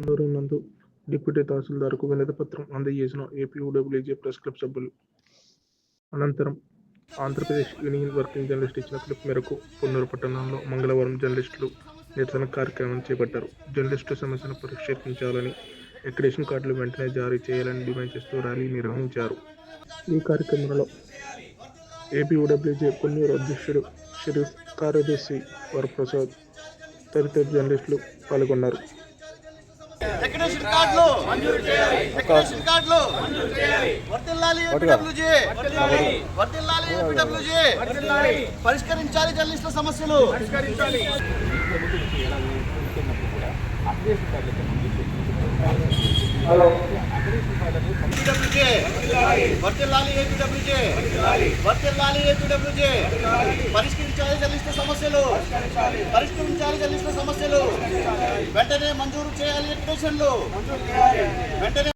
పొన్నూరు నందు డిప్యూటీ తహసీల్దార్కు వినతిపత్రం అందజేసిన ఏపీయూడబ్ల్యూజే ప్రెస్ క్లబ్ సభ్యులు. అనంతరం ఆంధ్రప్రదేశ్ యూనియన్ వర్కింగ్ జర్నలిస్ట్ ఇచ్చిన క్లిప్ మేరకు పొన్నూరు పట్టణంలో మంగళవారం జర్నలిస్టులు నిరసన కార్యక్రమం చేపట్టారు. జర్నలిస్టు సమస్యను పరిష్కరించాలని ఎక్రిడేషన్ కార్డులు వెంటనే జారీ చేయాలని డిమాండ్ చేస్తూ ర్యాలీ నిర్వహించారు. ఈ కార్యక్రమంలో ఏపీయూడబ్ల్యూజే పొన్నూరు అధ్యక్షుడు షరీఫ్ కార్యదర్శి వరప్రసాద్ తదితర జర్నలిస్టులు పాల్గొన్నారు. కార్డులు. కార్డులు. వర్తిల్లాలి వర్తిల్లాలి పరిష్కరించాలి జర్నలిస్టుల సమస్యలు. పరిష్కరించాలి జర్నలిస్టుల సమస్యలు. పరిష్కరించాలి. వెంటనే మంజూరు చేయాలి ఎక్స్టేషన్లు వెంటనే